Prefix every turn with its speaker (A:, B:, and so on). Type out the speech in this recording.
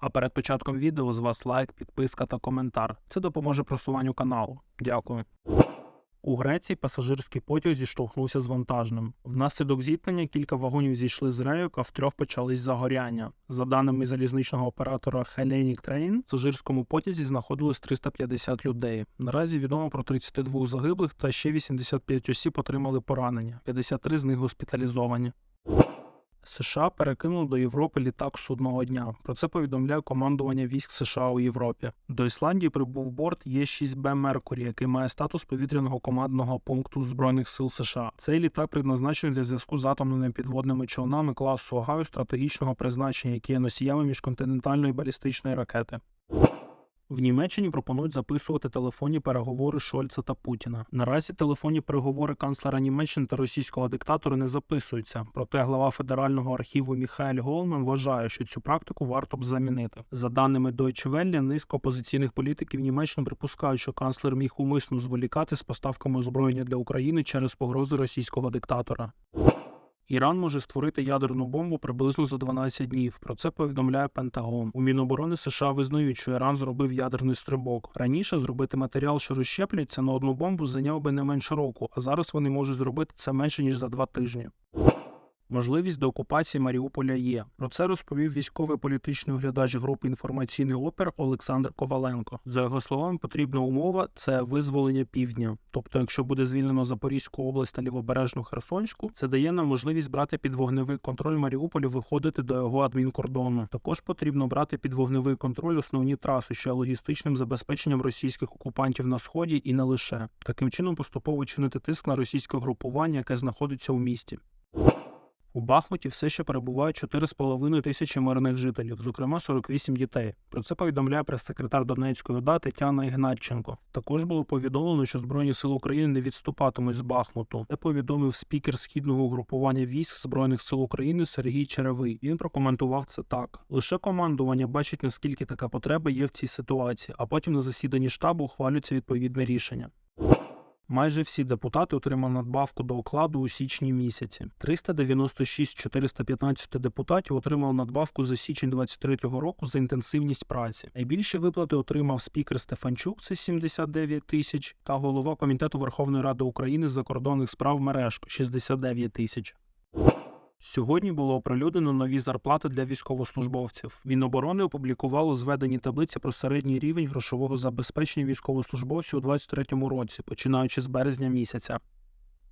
A: А перед початком відео з вас лайк, підписка та коментар. Це допоможе просуванню каналу. Дякую. У Греції пасажирський потяг зіштовхнувся з вантажним. Внаслідок зіткнення кілька вагонів зійшли з рейок, а в трьох почались загоряння. За даними залізничного оператора Hellenic Train, в пасажирському потязі знаходилось 350 людей. Наразі відомо про 32 загиблих та ще 85 осіб отримали поранення. 53 з них госпіталізовані. США перекинули до Європи літак судного дня. Про це повідомляє командування військ США у Європі. До Ісландії прибув борт Є-6Б Меркурі, який має статус повітряного командного пункту збройних сил США. Цей літак предназначений для зв'язку з атомними підводними човнами класу Огайо стратегічного призначення, які є носіями міжконтинентальної балістичної ракети. В Німеччині пропонують записувати телефонні переговори Шольца та Путіна. Наразі телефонні переговори канцлера Німеччини та російського диктатора не записуються. Проте глава федерального архіву Міхаель Голман вважає, що цю практику варто б замінити. За даними Deutsche Welle, низка опозиційних політиків Німеччини припускають, що канцлер міг умисно зволікати з поставками озброєння для України через погрози російського диктатора. Іран може створити ядерну бомбу приблизно за 12 днів. Про це повідомляє Пентагон. У Міноборони США визнають, що Іран зробив ядерний стрибок. Раніше зробити матеріал, що розщеплюється на одну бомбу, зайняв би не менше року, а зараз вони можуть зробити це менше ніж за два тижні. Можливість деокупації Маріуполя є. Про це розповів військовий політичний оглядач групи інформаційний опер Олександр Коваленко. За його словами, потрібна умова це визволення півдня. Тобто, якщо буде звільнено Запорізьку область та лівобережну Херсонську, це дає нам можливість брати під вогневий контроль Маріуполя, виходити до його адмінкордону. Також потрібно брати під вогневий контроль основні траси, що є логістичним забезпеченням російських окупантів на сході і не лише таким чином поступово чинити тиск на російське групування, яке знаходиться у місті. У Бахмуті все ще перебувають 4,5 тисячі мирних жителів, зокрема 48 дітей. Про це повідомляє прес-секретар Донецької ОДА Тетяна Ігнатченко. Також було повідомлено, що Збройні сили України не відступатимуть з Бахмуту. Це повідомив спікер східного угрупування військ Збройних сил України Сергій Черевий. Він прокоментував це так: лише командування бачить наскільки така потреба є в цій ситуації, а потім на засіданні штабу ухвалюється відповідне рішення. Майже всі депутати отримали надбавку до окладу у січні місяці. 396 415 депутатів отримали надбавку за січень 2023 року за інтенсивність праці. Найбільші виплати отримав спікер Стефанчук, це 79 тисяч, та голова комітету Верховної Ради України з закордонних справ Мережко 69 тисяч. Сьогодні було оприлюднено нові зарплати для військовослужбовців. Міноборони опублікувало зведені таблиці про середній рівень грошового забезпечення військовослужбовців у 2023 році, починаючи з березня місяця.